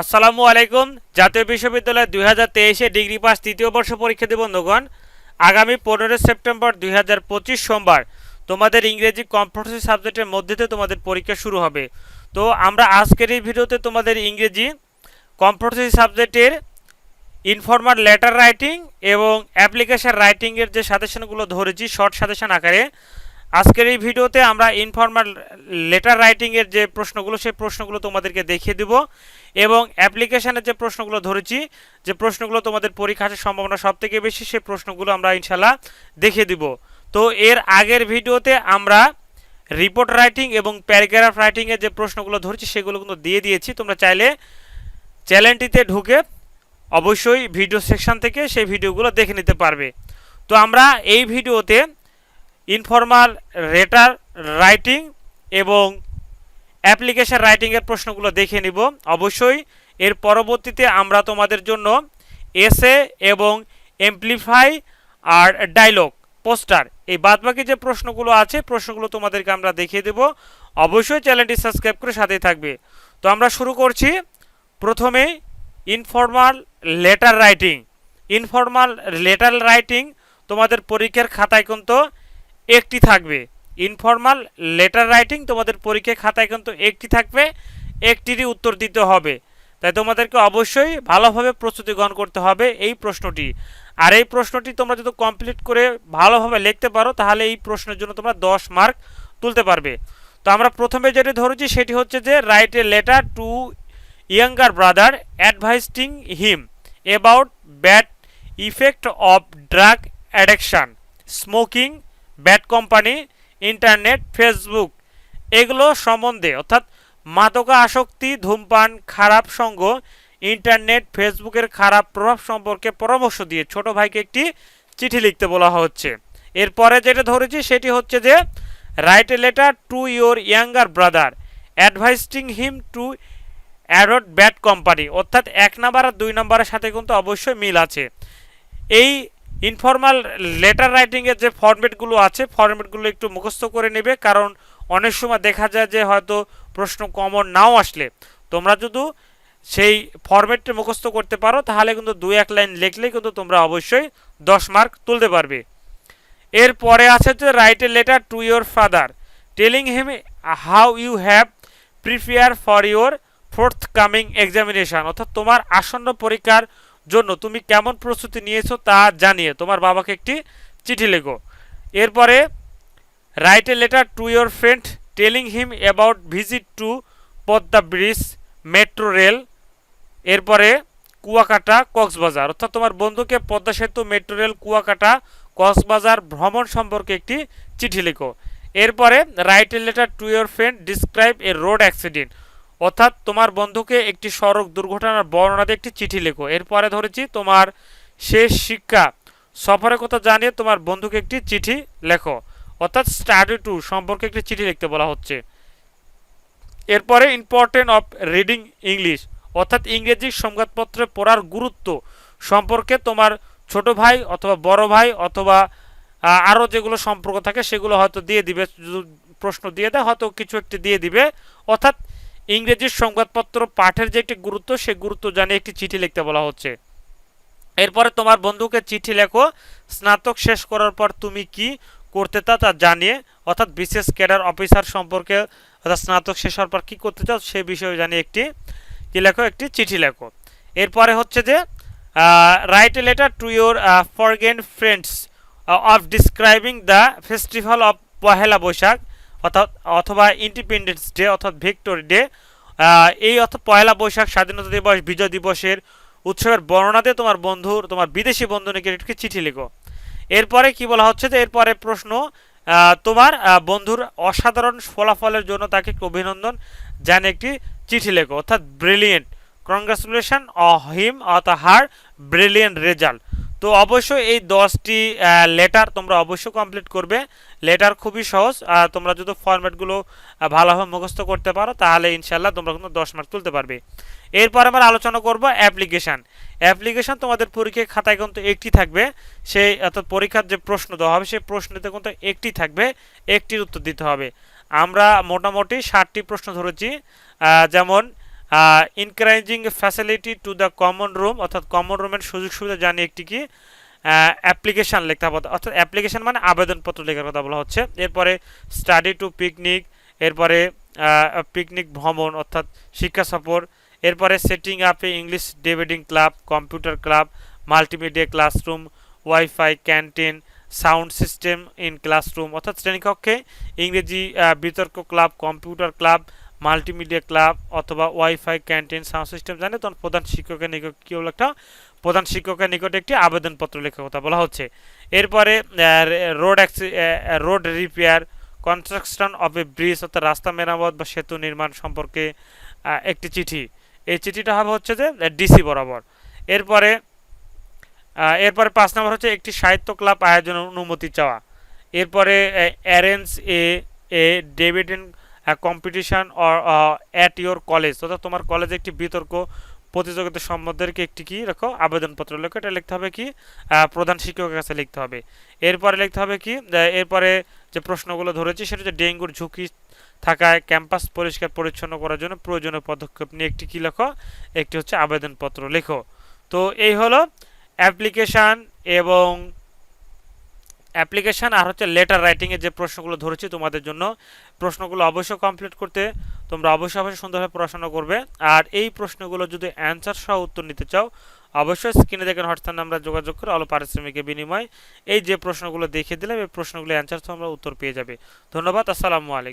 আসসালামু আলাইকুম। জাতীয় বিশ্ববিদ্যালয় দুই হাজার তেইশে ডিগ্রি পাস তৃতীয় বর্ষ পরীক্ষা পরীক্ষার্থী বন্ধুগণ। আগামী পনেরোই সেপ্টেম্বর দুই হাজার পঁচিশ সোমবার তোমাদের ইংরেজি কম্পালসরি সাবজেক্টের মধ্যেতে তোমাদের পরীক্ষা শুরু হবে। তো আমরা আজকের এই ভিডিওতে তোমাদের ইংরেজি কম্পালসরি সাবজেক্টের ইনফর্মাল লেটার রাইটিং এবং অ্যাপ্লিকেশন রাইটিংয়ের যে সাজেশনগুলো ধরেছি, শর্ট সাজেশন আকারে, আজকের এই ভিডিওতে আমরা ইনফর্মাল লেটার রাইটিংয়ের যে প্রশ্নগুলো, সেই প্রশ্নগুলো তোমাদেরকে দেখিয়ে দিব। এবং অ্যাপ্লিকেশনের যে প্রশ্নগুলো ধরেছি, যে প্রশ্নগুলো তোমাদের পরীক্ষা আসার সম্ভাবনা সব থেকে বেশি সেই প্রশ্নগুলো আমরা ইনশাল্লাহ দেখিয়ে দিব। তো এর আগের ভিডিওতে আমরা রিপোর্ট রাইটিং এবং প্যারাগ্রাফ রাইটিংয়ের যে প্রশ্নগুলো ধরেছি, সেগুলো কিন্তু দিয়ে দিয়েছি। তোমরা চাইলে চ্যানেলটিতে ঢুকে অবশ্যই ভিডিও সেকশন থেকে সেই ভিডিওগুলো দেখে নিতে পারবে। তো আমরা এই ভিডিওতে ইনফর্মাল রেটার রাইটিং এবং অ্যাপ্লিকেশন রাইটিংয়ের প্রশ্নগুলো দেখে নিব। অবশ্যই এর পরবর্তীতে আমরা তোমাদের জন্য এসে এবং এমপ্লিফাই আর ডায়লগ, পোস্টার এই বাদবাকি যে প্রশ্নগুলো আছে, প্রশ্নগুলো তোমাদেরকে আমরা দেখিয়ে দেব। অবশ্যই চ্যানেলটি সাবস্ক্রাইব করে সাথেই থাকবে। তো আমরা শুরু করছি। প্রথমে informal letter writing informal letter writing তোমাদের পরীক্ষার খাতায় কিন্তু একটি থাকবে। ইনফর্মাল লেটার রাইটিং তোমাদের পরীক্ষার খাতায় কিন্তু একটি থাকবে, একটিরই উত্তর দিতে হবে। তাই তোমাদেরকে অবশ্যই ভালোভাবে প্রস্তুতি গ্রহণ করতে হবে এই প্রশ্নটি। আর এই প্রশ্নটি তোমরা যদি কমপ্লিট করে ভালোভাবে লিখতে পারো, তাহলে এই প্রশ্নের জন্য তোমরা দশ মার্ক তুলতে পারবে। তো আমরা প্রথমে যেটি ধরেছি, সেটি হচ্ছে যে write a letter to younger brother advising him about bad effect of drug addiction smoking bad company internet, Facebook, এগুলো সম্বন্ধে, অর্থাৎ মাদকা আসক্তি ধূমপান, খারাপ সঙ্গ, ইন্টারনেট, ফেসবুকের খারাপ প্রভাব সম্পর্কে পরামর্শ দিয়ে ছোট ভাইকে একটি চিঠি লিখতে বলা হচ্ছে। এরপরে যেটা ধরেছি সেটি হচ্ছে যে write a letter to your younger brother advising him to অ্যাডট bad company অর্থাৎ এক নাম্বার আর দুই নাম্বারের সাথে কিন্তু অবশ্যই মিল আছে। এই ইনফর্মাল লেটার রাইটিংয়ের যে ফর্মেটগুলো আছে ফর্মেটগুলো একটু মুখস্থ করে নেবে, কারণ অনেক সময় দেখা যায় যে হয়তো প্রশ্ন কমন নাও আসলে। তোমরা যদি সেই ফর্মেটটা মুখস্থ করতে পারো, তাহলে কিন্তু দু এক লাইন লিখলে কিন্তু তোমরা অবশ্যই দশ মার্ক তুলতে পারবে। এরপরে আছে যে write a letter to your father telling him how you have prepare for your forthcoming examination অর্থাৎ তোমার আসন্ন পরীক্ষার জন্য তুমি কেমন প্রস্তুতি নিয়েছো তা জানিয়ে তোমার বাবাকে একটি চিঠি লেখো। এরপরে write a letter to your friend telling him about visit to Padma bridge metro rail এরপরে, কুয়াকাটা কক্সবাজার। অর্থাৎ তোমার বন্ধুকে পদ্মা সেতু মেট্রো রেল কুয়াকাটা কক্সবাজার ভ্রমণ সম্পর্কে একটি চিঠি লেখো। এরপরে write a letter to your friend describe a road accident অর্থাৎ তোমার বন্ধুকে একটি সড়ক দুর্ঘটনার বর্ণনা দিয়ে একটি চিঠি লেখো। এরপরে ধরেছি তোমার শেষ শিক্ষা। সফরের কথা জানিয়ে তোমার বন্ধুকে একটি চিঠি লেখো। অর্থাৎ স্টাডি টু সম্পর্কে একটি চিঠি লিখতে বলা হচ্ছে। এরপরে ইম্পর্টেন্ট অফ রিডিং ইংলিশ অর্থাৎ ইংরেজি সংবাদপত্র পড়ার গুরুত্ব সম্পর্কে তোমার ছোট ভাই অথবা বড় ভাই অথবা আরও যেগুলো সম্পর্ক থাকে সেগুলো হয়তো দিয়ে দিবে। প্রশ্ন দিয়ে দেয়, হয়তো কিছু একটি দিয়ে দিবে। অর্থাৎ ইংরেজির সংবাদপত্র পাঠের যে একটি গুরুত্ব, সে গুরুত্ব জানিয়ে একটি চিঠি লিখতে বলা হচ্ছে। এরপরে তোমার বন্ধুকে চিঠি লেখো, স্নাতক শেষ করার পর তুমি কি করতে তা তা জানিয়ে, অর্থাৎ বিশেষ ক্যাডার অফিসার সম্পর্কে, অর্থাৎ স্নাতক শেষ হওয়ার পর কী করতে চাও সে বিষয়ে জানিয়ে একটি, কী লেখো, একটি চিঠি লেখো। এরপরে হচ্ছে যে write a letter to your foreign friends of describing the festival of Pohela Boishakh. অর্থাৎ অথবা ইন্ডিপেন্ডেন্স ডে অর্থাৎ ভিক্টোরি ডে এই অর্থাৎ পয়লা বৈশাখ স্বাধীনতা দিবস, বিজয় দিবসের উৎসবের বর্ণনা দিয়ে তোমার বন্ধু, তোমার বিদেশি বন্ধু নিকে চিঠি লেখো। এরপরে কি বলা হচ্ছে যে এরপরে প্রশ্ন তোমার বন্ধুর অসাধারণ ফলাফলের জন্য তাকে অভিনন্দন জানে একটি চিঠি লেখো। অর্থাৎ ব্রিলিয়েন্ট কংগ্রাচুলেশন অ হিম অর্থাৎ হার ব্রিলিয়েন্ট রেজাল্ট তো অবশ্যই এই দশটি লেটার তোমরা অবশ্যই কমপ্লিট করবে। লেটার খুবই সহজ, আর তোমরা যদি ফরম্যাটগুলো ভালোভাবে মুখস্থ করতে পারো, তাহলে ইনশাল্লাহ তোমরা কিন্তু দশ মার্ক তুলতে পারবে। এরপর আমরা আলোচনা করব অ্যাপ্লিকেশান অ্যাপ্লিকেশান তোমাদের পরীক্ষার খাতায় কিন্তু একটি থাকবে। সেই, অর্থাৎ পরীক্ষার যে প্রশ্ন দেওয়া হবে, সেই প্রশ্নতে কিন্তু একটি থাকবে, একটির উত্তর দিতে হবে। আমরা মোটামুটি ষাটটি প্রশ্ন ধরেছি। যেমন encouraging facility to the common room অর্থাৎ কমন রুমের সুযোগ সুবিধা জানিয়ে একটি কি অ্যাপ্লিকেশন লিখতে হবে। অর্থাৎ অ্যাপ্লিকেশন মানে আবেদনপত্র লেখার কথা বলা হচ্ছে। এরপরে স্টাডি টু পিকনিক এরপরে পিকনিক ভ্রমণ, অর্থাৎ শিক্ষা সফর, এরপরে setting up a English debating club computer club multimedia classroom WiFi canteen sound system in classroom অর্থাৎ শ্রেণীকক্ষে ইংরেজি বিতর্ক club computer club multimedia club অথবা ওয়াইফাই ক্যান্টিন সাউন্ড সিস্টেম জানে তখন প্রধান শিক্ষকের নিকট কী হলো একটা প্রধান শিক্ষকের নিকটে একটি আবেদনপত্র লেখার কথা বলা হচ্ছে। এরপরে road road repair construction of a bridge অর্থাৎ রাস্তা মেরামত বা সেতু নির্মাণ সম্পর্কে একটি চিঠি। এই চিঠিটা হবে হচ্ছে যে ডিসি বরাবর। এরপরে এরপরে পাঁচ নম্বর হচ্ছে একটি সাহিত্য ক্লাব আয়োজনের অনুমতি চাওয়া। এরপরে arrange a a ডেভিডেন competition or at your college অর্থাৎ তোমার কলেজে একটি বিতর্ক প্রতিযোগিতা সম্বন্ধে একটি কি? রাখো, আবেদনপত্র লেখো। এটা লিখতে হবে কি? প্রধান শিক্ষকের কাছে লিখতে হবে। এরপরে লিখতে হবে কি? এরপরে যে প্রশ্নগুলো ধরেছি, সেটা হচ্ছে ডেঙ্গুর ঝুঁকি থাকায় ক্যাম্পাস পরিষ্কার পরিচ্ছন্ন করার জন্য প্রয়োজনীয় পদক্ষেপ নিয়ে একটি কি লেখো? একটি হচ্ছে আবেদনপত্র লেখো। তো এই হলো অ্যাপ্লিকেশান এবং অ্যাপ্লিকেশান আর হচ্ছে লেটার রাইটিংয়ের যে প্রশ্নগুলো ধরেছি তোমাদের জন্য, প্রশ্নগুলো অবশ্যই কমপ্লিট করতে তোমরা অবশ্যই অবশ্যই সুন্দরভাবে পড়াশোনা করবে। আর এই প্রশ্নগুলো যদি অ্যান্সার সহ উত্তর নিতে চাও, অবশ্যই স্ক্রিনে দেখেন হোয়াটসঅ্যাপ আমরা যোগাযোগ করে অল্প পারিশ্রমিকের বিনিময় এই যে প্রশ্নগুলো দেখিয়ে দিলাম, এই প্রশ্নগুলো অ্যান্সার সহ আমরা উত্তর পেয়ে যাবে। ধন্যবাদ, আসসালামু আলাইকুম।